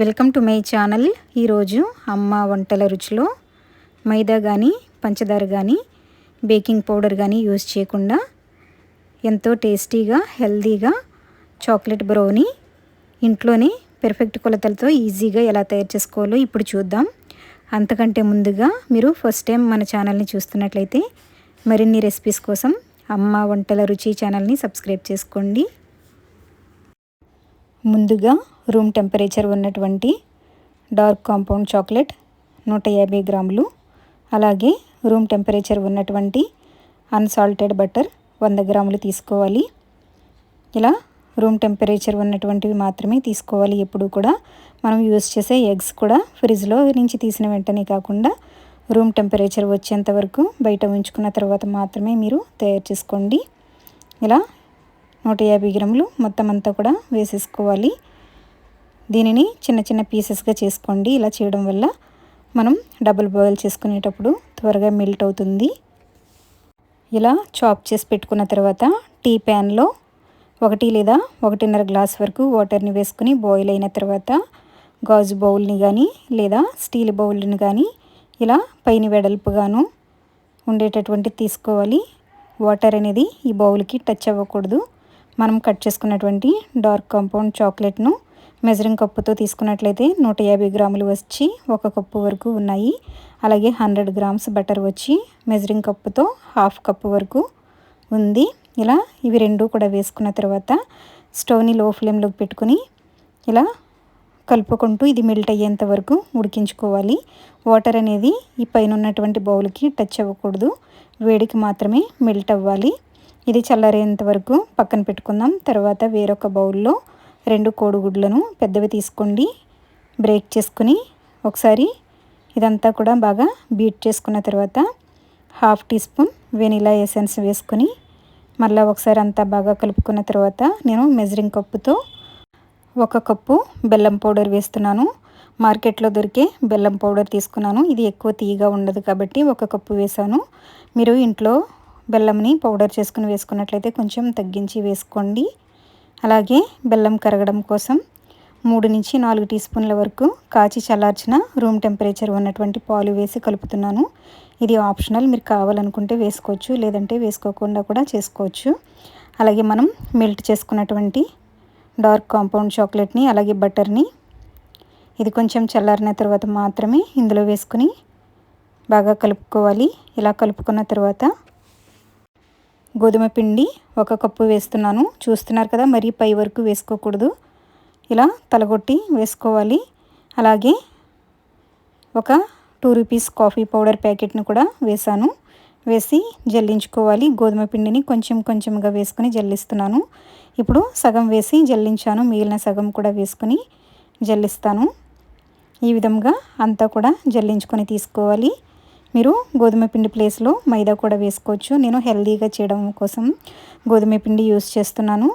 Welcome to my channel. ఈరోజు అమ్మ వంటల రుచిలో మైదా కానీ పంచదార కానీ బేకింగ్ పౌడర్ కానీ యూజ్ చేయకుండా ఎంతో టేస్టీగా హెల్తీగా చాక్లెట్ బ్రౌనీ ఇంట్లోనే పెర్ఫెక్ట్ కొలతలతో ఈజీగా ఎలా తయారు చేసుకోవాలో ఇప్పుడు చూద్దాం. అంతకంటే ముందుగా మీరు ఫస్ట్ టైం మన ఛానల్ని చూస్తున్నట్లయితే మరిన్ని రెసిపీస్ కోసం అమ్మ వంటల రుచి ఛానల్ని సబ్స్క్రైబ్ చేసుకోండి. ముందుగా రూమ్ టెంపరేచర్ ఉన్నటువంటి డార్క్ కాంపౌండ్ చాక్లెట్ నూట యాభై గ్రాములు. అలాగే రూమ్ టెంపరేచర్ ఉన్నటువంటి అన్సాల్టెడ్ బటర్ వంద గ్రాములు తీసుకోవాలి. ఇలా రూమ్ టెంపరేచర్ ఉన్నటువంటివి మాత్రమే తీసుకోవాలి ఎప్పుడు కూడా. మనం యూస్ చేసే ఎగ్స్ కూడా ఫ్రిడ్జ్లో నుంచి తీసిన వెంటనే కాకుండా రూమ్ టెంపరేచర్ వచ్చేంత వరకు బయట ఉంచుకున్న తర్వాత మాత్రమే మీరు తయారు చేసుకోండి. ఇలా నూట యాభై గ్రాములు మొత్తం అంతా కూడా వేసేసుకోవాలి. దీనిని చిన్న చిన్న పీసెస్గా చేసుకోండి. ఇలా చేయడం వల్ల మనం డబుల్ బాయిల్ చేసుకునేటప్పుడు త్వరగా మెల్ట్ అవుతుంది. ఇలా చాప్ చేసి పెట్టుకున్న తర్వాత టీ ప్యాన్లో ఒకటి లేదా ఒకటిన్నర గ్లాస్ వరకు వాటర్ని వేసుకుని బాయిల్ అయిన తర్వాత గాజు బౌల్ని కానీ లేదా స్టీల్ బౌల్ని కానీ ఇలా పైన వెడల్పుగాను ఉండేటటువంటి తీసుకోవాలి. వాటర్ అనేది ఈ బౌల్కి టచ్ అవ్వకూడదు. మనం కట్ చేసుకున్నటువంటి డార్క్ కాంపౌండ్ చాక్లెట్ను మెజరింగ్ కప్పుతో తీసుకున్నట్లయితే నూట యాభై గ్రాములు వచ్చి ఒక కప్పు వరకు ఉన్నాయి. అలాగే హండ్రెడ్ గ్రామ్స్ బటర్ వచ్చి మెజరింగ్ కప్పుతో హాఫ్ కప్పు వరకు ఉంది. ఇలా ఇవి రెండు కూడా వేసుకున్న తర్వాత స్టవ్ని లో ఫ్లేమ్లోకి పెట్టుకుని ఇలా కలుపుకుంటూ ఇది మెల్ట్ అయ్యేంత వరకు ఉడికించుకోవాలి. వాటర్ అనేది ఈ పైన ఉన్నటువంటి బౌల్కి టచ్ అవ్వకూడదు. వేడికి మాత్రమే మెల్ట్ అవ్వాలి. ఇది చల్లారేంత వరకు పక్కన పెట్టుకుందాం. తర్వాత వేరొక బౌల్లో రెండు కోడిగుడ్లను పెద్దవి తీసుకోండి. బ్రేక్ చేసుకుని ఒకసారి ఇదంతా కూడా బాగా బీట్ చేసుకున్న తర్వాత half teaspoon vanilla essence వేసుకొని మళ్ళీ ఒకసారి అంతా బాగా కలుపుకున్న తర్వాత నేను మెజరింగ్ కప్పుతో ఒక కప్పు బెల్లం పౌడర్ వేస్తున్నాను. మార్కెట్లో దొరికే బెల్లం పౌడర్ తీసుకున్నాను. ఇది ఎక్కువ తీయగా ఉండదు కాబట్టి ఒక కప్పు వేసాను మీరు ఇంట్లో బెల్లంని పౌడర్ చేసుకుని వేసుకున్నట్లయితే కొంచెం తగ్గించి వేసుకోండి. అలాగే బెల్లం కరగడం కోసం మూడు నుంచి నాలుగు టీ స్పూన్ల వరకు కాచి చల్లార్చిన రూమ్ టెంపరేచర్ ఉన్నటువంటి పాలు వేసి కలుపుతున్నాను. ఇది ఆప్షనల్ మీరు కావాలనుకుంటే వేసుకోవచ్చు లేదంటే వేసుకోకుండా కూడా చేసుకోవచ్చు. అలాగే మనం మెల్ట్ చేసుకున్నటువంటి డార్క్ కాంపౌండ్ చాక్లెట్ని అలాగే బటర్ని ఇది కొంచెం చల్లారిన తర్వాత మాత్రమే ఇందులో వేసుకుని బాగా కలుపుకోవాలి. ఇలా కలుపుకున్న తర్వాత గోధుమ పిండి ఒక కప్పు వేస్తున్నాను. చూస్తున్నారు కదా మరీ పై వరకు వేసుకోకూడదు. ఇలా తలగొట్టి వేసుకోవాలి. అలాగే ఒక టూ రూపీస్ కాఫీ పౌడర్ ప్యాకెట్ని కూడా వేసాను వేసి జల్లించుకోవాలి. గోధుమ పిండిని కొంచెం కొంచెంగా వేసుకొని జల్లిస్తున్నాను. ఇప్పుడు సగం వేసి జల్లించాను. మిగిలిన సగం కూడా వేసుకొని జల్లిస్తాను. ఈ విధంగా అంతా కూడా జల్లించుకొని తీసుకోవాలి. మీరు గోధుమ పిండి ప్లేస్లో మైదా కూడా వేసుకోవచ్చు. నేను హెల్దీగా చేయడం కోసం గోధుమ పిండి యూస్ చేస్తున్నాను.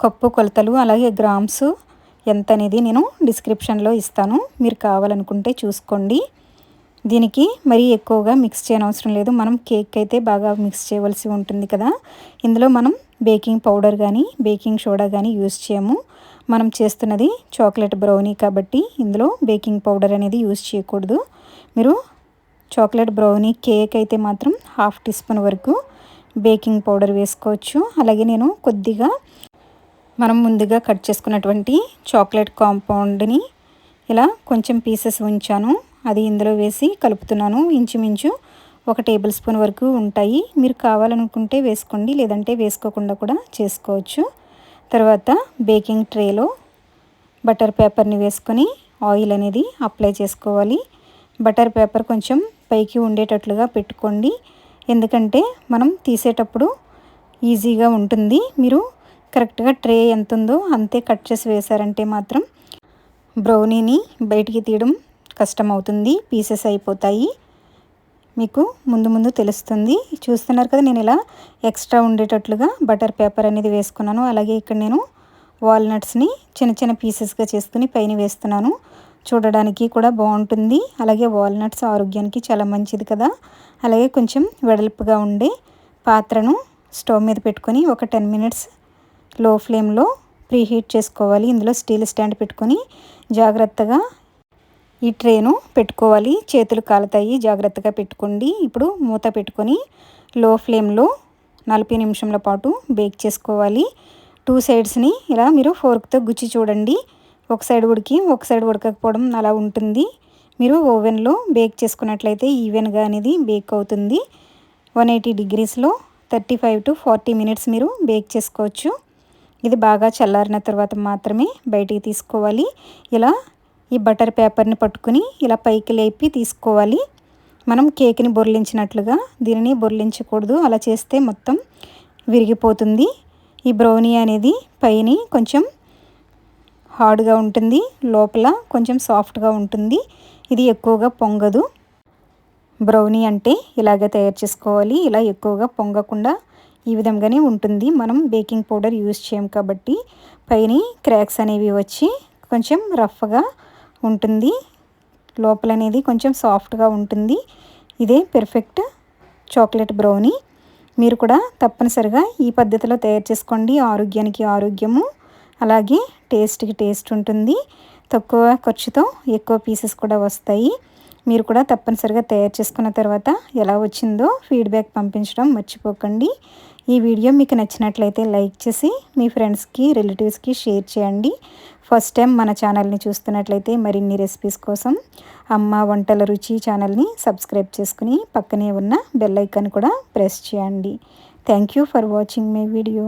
కప్పు కొలతలు అలాగే గ్రామ్స్ ఎంత అనేది నేను డిస్క్రిప్షన్లో ఇస్తాను. మీరు కావాలనుకుంటే చూసుకోండి. దీనికి మరీ ఎక్కువగా మిక్స్ చేయనవసరం లేదు. మనం కేక్ అయితే బాగా మిక్స్ చేయవలసి ఉంటుంది కదా. ఇందులో మనం బేకింగ్ పౌడర్ కానీ బేకింగ్ సోడా కానీ యూస్ చేయము. మనం చేస్తున్నది చాక్లెట్ బ్రౌనీ కాబట్టి ఇందులో బేకింగ్ పౌడర్ అనేది యూస్ చేయకూడదు. మీరు చాక్లెట్ బ్రౌనీ కేక్ అయితే మాత్రం హాఫ్ టీ స్పూన్ వరకు బేకింగ్ పౌడర్ వేసుకోవచ్చు. అలాగే నేను కొద్దిగా మనం ముందుగా కట్ చేసుకున్నటువంటి చాక్లెట్ కాంపౌండ్ని ఇలా కొంచెం పీసెస్ ఉంచాను. అది ఇందులో వేసి కలుపుతున్నాను. ఇంచుమించు ఒక టేబుల్ స్పూన్ వరకు ఉంటాయి. మీరు కావాలనుకుంటే వేసుకోండి లేదంటే వేసుకోకుండా కూడా చేసుకోవచ్చు. తర్వాత బేకింగ్ ట్రేలో బటర్ పేపర్ని వేసుకొని ఆయిల్ అనేది అప్లై చేసుకోవాలి. బటర్ పేపర్ కొంచెం పైకి ఉండేటట్లుగా పెట్టుకోండి. ఎందుకంటే మనం తీసేటప్పుడు ఈజీగా ఉంటుంది. మీరు కరెక్ట్గా ట్రే ఎంత ఉందో అంతే కట్ చేసి వేశారంటే మాత్రం బ్రౌనీని బయటికి తీయడం కష్టం అవుతుంది పీసెస్ అయిపోతాయి. మీకు ముందు ముందు తెలుస్తుంది. చూస్తున్నారు కదా నేను ఇలా ఎక్స్ట్రా ఉండేటట్లుగా బటర్ పేపర్ అనేది వేసుకున్నాను. అలాగే ఇక్కడ నేను వాల్నట్స్ని చిన్న చిన్న పీసెస్గా చేసుకుని పైన వేస్తున్నాను. చూడడానికి కూడా బాగుంటుంది. అలాగే వాల్నట్స్ ఆరోగ్యానికి చాలా మంచిది కదా. అలాగే కొంచెం వెడల్పుగా ఉండే పాత్రను స్టవ్ మీద పెట్టుకొని ఒక టెన్ మినిట్స్లో ఫ్లేమ్లో ప్రీహీట్ చేసుకోవాలి. ఇందులో స్టీల్ స్టాండ్ పెట్టుకొని జాగ్రత్తగా ఈ ట్రేను పెట్టుకోవాలి. చేతులు కాలుతాయి జాగ్రత్తగా పెట్టుకోండి. ఇప్పుడు మూత పెట్టుకొని లో ఫ్లేమ్లో నలభై నిమిషంల పాటు బేక్ చేసుకోవాలి. టూ సైడ్స్ని ఇలా మీరు ఫోర్క్తో గుచ్చి చూడండి. ఒక సైడ్ ఉడికి ఒక సైడ్ ఉడకకపోవడం అలా ఉంటుంది. మీరు ఓవెన్లో బేక్ చేసుకున్నట్లయితే ఈవెన్గా అనేది బేక్ అవుతుంది. One eighty డిగ్రీస్లో thirty five to forty minutes మీరు బేక్ చేసుకోవచ్చు. ఇది బాగా చల్లారిన తర్వాత మాత్రమే బయటికి తీసుకోవాలి. ఇలా ఈ బటర్ పేపర్ని పట్టుకుని ఇలా పైకి లేపి తీసుకోవాలి. మనం కేక్ని బొర్లించినట్లుగా దీనిని బొర్లించకూడదు. అలా చేస్తే మొత్తం విరిగిపోతుంది. ఈ బ్రౌనీ అనేది పైని కొంచెం హార్డ్గా ఉంటుంది లోపల కొంచెం సాఫ్ట్గా ఉంటుంది. ఇది ఎక్కువగా పొంగదు. బ్రౌనీ అంటే ఇలాగే తయారు చేసుకోవాలి. ఇలా ఎక్కువగా పొంగకుండా ఈ విధంగానే ఉంటుంది. మనం బేకింగ్ పౌడర్ యూజ్ చేయం కాబట్టి పైన క్రాక్స్ అనేవి వచ్చి కొంచెం రఫ్గా ఉంటుంది. లోపల అనేది కొంచెం సాఫ్ట్గా ఉంటుంది. ఇదే పెర్ఫెక్ట్ చాక్లెట్ బ్రౌనీ. మీరు కూడా తప్పనిసరిగా ఈ పద్ధతిలో తయారు చేసుకోండి. ఆరోగ్యానికి ఆరోగ్యము. అలాగే టేస్ట్కి టేస్ట్ ఉంటుంది. తక్కువ ఖర్చుతో ఎక్కువ పీసెస్ కూడా వస్తాయి. మీరు కూడా తప్పనిసరిగా తయారు చేసుకున్న తర్వాత ఎలా వచ్చిందో ఫీడ్బ్యాక్ పంపించడం మర్చిపోకండి. ఈ వీడియో మీకు నచ్చినట్లయితే లైక్ చేసి మీ ఫ్రెండ్స్కి రిలేటివ్స్కి షేర్ చేయండి. ఫస్ట్ టైం మన ఛానల్ని చూస్తున్నట్లయితే మరిన్ని రెసిపీస్ కోసం అమ్మ వంటల రుచి ఛానల్ని సబ్స్క్రైబ్ చేసుకుని పక్కనే ఉన్న బెల్ ఐకాన్ కూడా ప్రెస్ చేయండి. Thank you for watching my video.